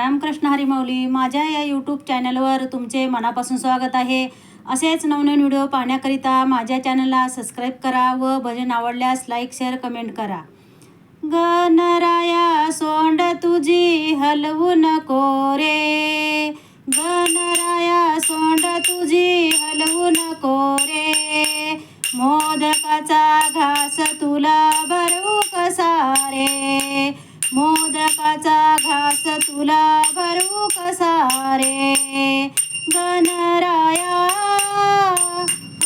रामकृष्ण हरी माझ्या या यूट्यूब चॅनलवर तुमचे मनापासून स्वागत आहे. असेच नवनवीन व्हिडिओ पाहण्याकरिता माझ्या चॅनलला सबस्क्राईब करा व भजन आवडल्यास लाईक शेअर कमेंट करा. गणराया सोंड तुझी हलवू नको रे. गणराया सोंड तुझी हलवू नको रे. मोदकाचा घास तुला भरवू कसा रे? मोदकाचा घास तुला भरू कसा रे गणराया.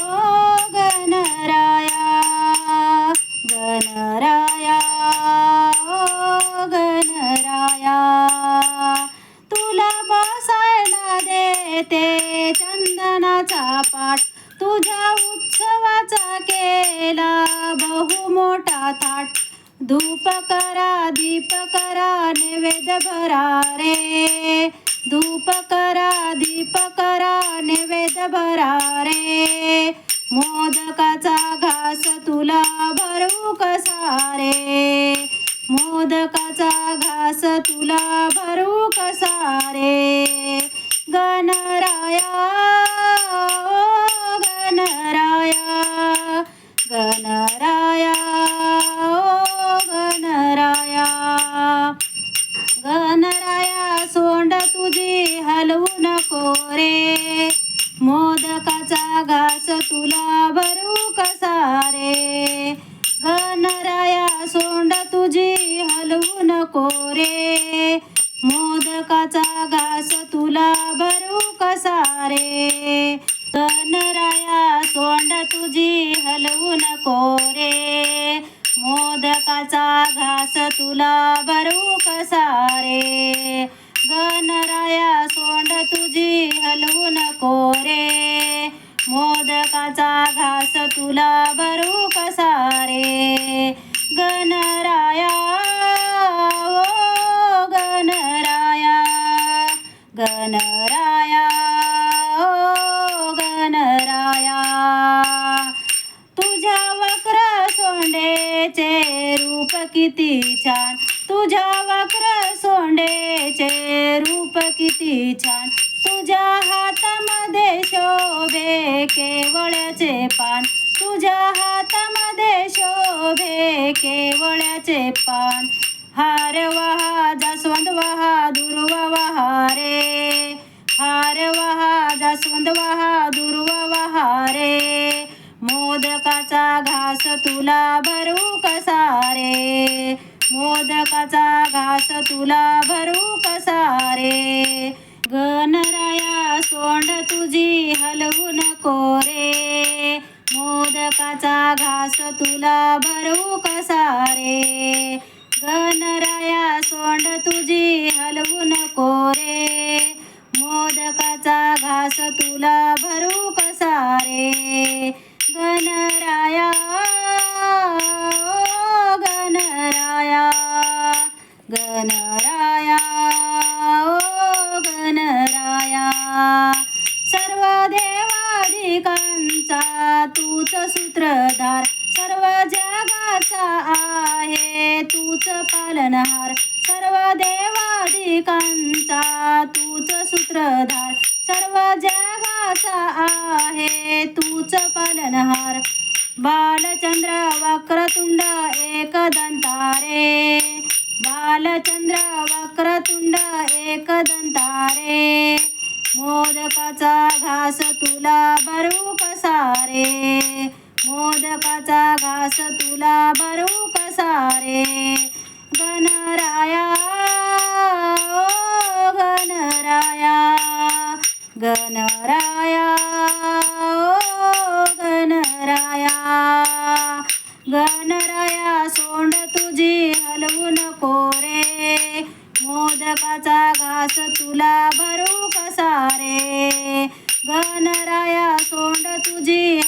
ओ गणराया. गणराया. ओ गणराया. तुला बसायला देते चंदनाचा पाठ. तुझ्या उत्सवाचा केला बहु मोठा थाट. धूप करा दीप करा नैवेद्य भरा रे. धूप करा दीप करा नैवेद्य भरा रे. मोदकाचा घास तुला भरू कसा रे? मोदकाचा घास तुला नको रे मोदकाचा घास तुला भरू कसा रे? तनराया सोंड तुझी हलवू नको रे. मोदकाचा घास तुला किती छान. तुझ्या वक्र सोंडेचे रूप किती छान. तुझ्या हातामध्ये शोभे केवळ्याचे पान. तुझ्या हातामध्ये शोभे केवळ्याचे पान. हार वहा जास्वंद वहा दुर्वा वहा रे हार वहा जास्वंद वहा दुर्वा वहा रे मोदकाचा घास तुला भरू कसा तुला भरू कसारे गणराया सोंड तुझी हलवू नको रे. मोदकाचा घास तुला भरू कसा रे गणराया सोंड तुझी पालनहार सर्व देवाधिकांचा तूच सूत्रधार सर्व जगाचा आहे तूच पालनहार बालचंद्र वक्रतुंड एकदंतारे बालचंद्र वक्रतुंड एकदंतारे मोदकाचा घास तुला बरू कसारे मोदकाचा घास तुला बरू कसारे गणराया ओ गणराया गणराया ओ गणराया गणराया सोंड तुझी हलवू नको रे मोदकाचा घास तुला भरू कसा रे गणराया सोंड तुझी